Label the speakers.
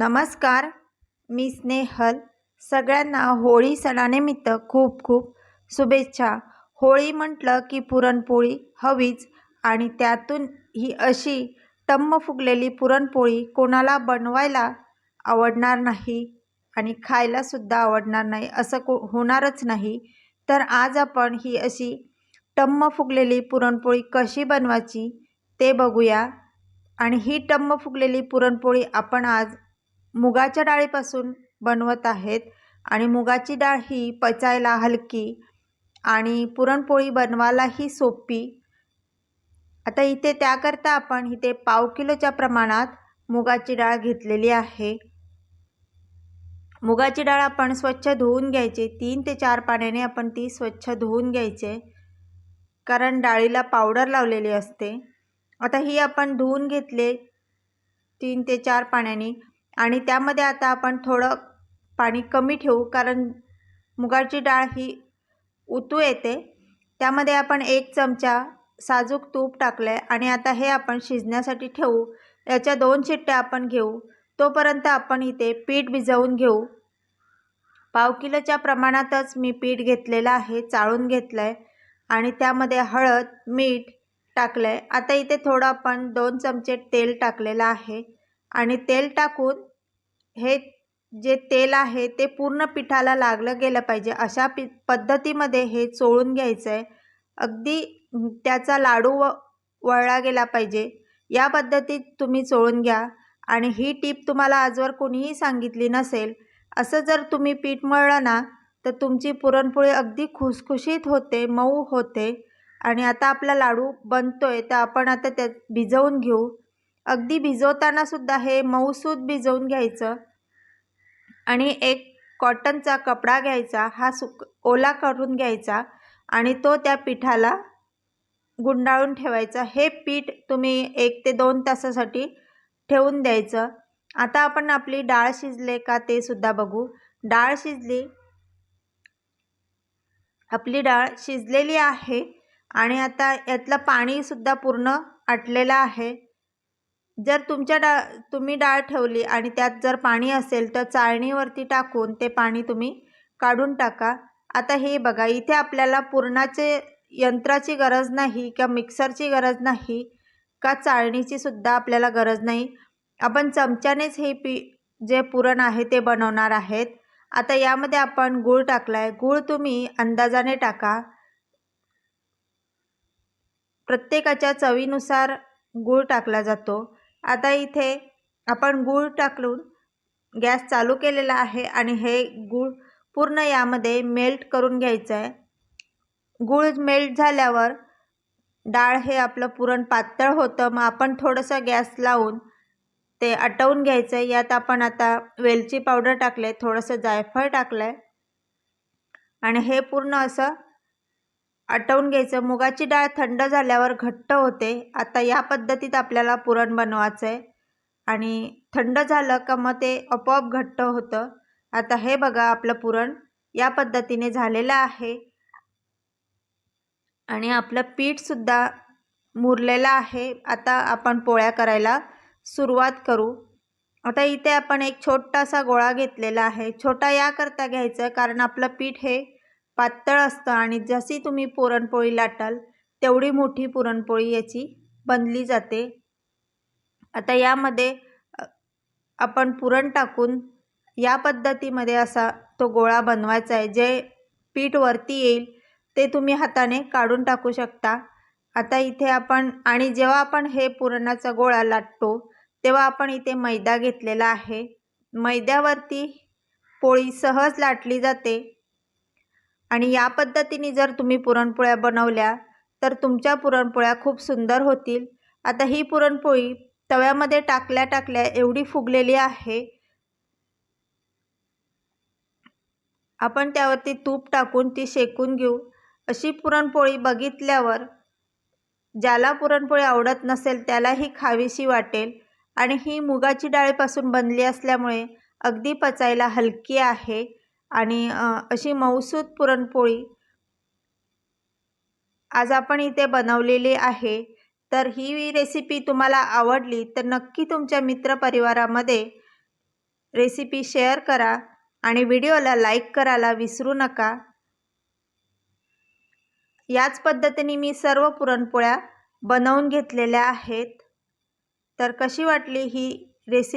Speaker 1: नमस्कार मी स्नेहल. सगळ्यांना होळी सणानिमित्त खूप खूप शुभेच्छा. होळी म्हटलं की पुरणपोळी हवीच आणि त्यातून ही अशी टम्म फुगलेली पुरणपोळी कोणाला बनवायला आवडणार नाही आणि खायलासुद्धा आवडणार नाही असं को होणारच नाही. तर आज आपण ही अशी टम्म फुगलेली पुरणपोळी कशी बनवायची ते बघूया. आणि ही टम्म फुगलेली पुरणपोळी आपण आज मुगाच्या डाळीपासून बनवत आहेत आणि मुगाची डाळ ही पचायला हलकी आणि पुरणपोळी बनवायलाही सोपी. आता इथे त्याकरता आपण इथे पाव किलोच्या प्रमाणात मुगाची डाळ घेतलेली आहे. मुगाची डाळ आपण स्वच्छ धुवून घ्यायची. तीन ते चार पाण्याने आपण ती स्वच्छ धुवून घ्यायचे. कारण डाळीला पावडर लावलेली असते. आता ही आपण धुवून घेतले. तीन ते चार पाण्याने आणि त्यामध्ये आता आपण थोडं पाणी कमी ठेवू कारण मुगाची डाळ ही उतू येते. त्यामध्ये आपण एक चमचा साजूक तूप टाकलं आहे आणि आता हे आपण शिजण्यासाठी ठेवू. याच्या दोन शिट्ट्या आपण घेऊ. तोपर्यंत आपण इथे पीठ भिजवून घेऊ. पाव किलोच्या प्रमाणातच मी पीठ घेतलेलं आहे चाळून घेतलं आहे आणि त्यामध्ये हळद मीठ टाकलं आहे आता इथे थोडं आपण दोन चमचे तेल टाकलेलं आहे. आणि तेल टाकून हे जे तेल आहे ते पूर्ण पिठाला लागलं गेलं पाहिजे. अशा पि पद्धतीमध्ये हे चोळून घ्यायचं आहे अगदी त्याचा लाडू व वळला गेला पाहिजे. या पद्धतीत तुम्ही चोळून घ्या. आणि ही टीप तुम्हाला आजवर कोणीही सांगितली नसेल असं जर तुम्ही पीठ मळलं ना तर तुमची पुरणपोळी अगदी खुसखुशीत होते मऊ होते. आणि आता आपला लाडू बनतो आहे तर आपण आता त्यात भिजवून घेऊ. अगदी भिजवतानासुद्धा हे मऊसूद भिजवून घ्यायचं. आणि एक कॉटनचा कपडा घ्यायचा हा सुक ओला करून घ्यायचा आणि तो त्या पिठाला गुंडाळून ठेवायचा. हे पीठ तुम्ही एक ते दोन तासासाठी ठेवून द्यायचं. आता आपण आपली डाळ शिजले का ते सुद्धा बघू. डाळ शिजली. आपली डाळ शिजलेली आहे आणि आता यातलं पाणीसुद्धा पूर्ण आटलेलं आहे. जर तुमच्या डाळ तुम्ही डाळ ठेवली आणि त्यात जर पाणी असेल तर चाळणीवरती टाकून ते पाणी तुम्ही काढून टाका. आता हे बघा इथे आपल्याला पुरणाचे यंत्राची गरज नाही किंवा मिक्सरची गरज नाही का चाळणीची सुद्धा आपल्याला गरज नाही. आपण चमच्यानेच हे पी जे पुरण आहे ते बनवणार आहेत. आता यामध्ये आपण गूळ टाकला आहे गूळ तुम्ही अंदाजाने टाका. प्रत्येकाच्या चवीनुसार गूळ टाकला जातो. आता इथे आपण गूळ टाकून गॅस चालू केलेला आहे आणि हे गूळ पूर्ण यामध्ये मेल्ट करून घ्यायचं आहे गूळ मेल्ट झाल्यावर डाळ हे आपलं पुरण पातळ होतं मग आपण थोडंसं गॅस लावून ते आटवून घ्यायचं आहे यात आपण आता वेलची पावडर टाकलं आहे थोडंसं जायफळ टाकलं आहे आणि हे पूर्ण असं आटवून घ्यायचं. मुगाची डाळ थंड झाल्यावर घट्ट होते. आता या पद्धतीत आपल्याला पुरण बनवायचं आहे आणि थंड झालं का मग ते आपोआप घट्ट होतं. आता हे बघा आपलं पुरण या पद्धतीने झालेलं आहे. आणि आपलं पीठसुद्धा मुरलेलं आहे. आता आपण पोळ्या करायला सुरुवात करू. आता इथे आपण एक छोटासा गोळा घेतलेला आहे. छोटा याकरता घ्यायचं कारण आपलं पीठ हे पातळ असतं आणि जशी तुम्ही पुरणपोळी लाटाल तेवढी मोठी पुरणपोळी याची बनली जाते. आता यामध्ये आपण पुरण टाकून या पद्धतीमध्ये असा तो गोळा बनवायचा आहे. जे पीठ वरती येईल ते तुम्ही हाताने काढून टाकू शकता. आता इथे आपण आणि जेव्हा आपण हे पुरणाचा गोळा लाटतो तेव्हा आपण इथे मैदा घेतलेला आहे. मैद्यावरती पोळी सहज लाटली जाते. आणि या पद्धतीने जर तुम्ही पुरणपोळ्या बनवल्या तर तुमच्या पुरणपोळ्या खूप सुंदर होतील. आता ही पुरणपोळी तव्यामध्ये टाकल्या टाकल्या एवढी फुगलेली आहे. आपण त्यावरती तूप टाकून ती शेकून घेऊ. अशी पुरणपोळी बघितल्यावर ज्याला पुरणपोळी आवडत नसेल त्यालाही खावीशी वाटेल. आणि ही मुगाची डाळीपासून बनली असल्यामुळे अगदी पचायला हलकी आहे. आणि अशी मऊसूत पुरणपोळी आज आपण इथे बनवलेली आहे. तर ही रेसिपी तुम्हाला आवडली तर नक्की तुमच्या मित्रपरिवारामध्ये रेसिपी शेअर करा आणि व्हिडिओला लाईक करायला विसरू नका. याच पद्धतीने मी सर्व पुरणपोळ्या बनवून घेतलेल्या आहेत. तर कशी वाटली ही रेसिपी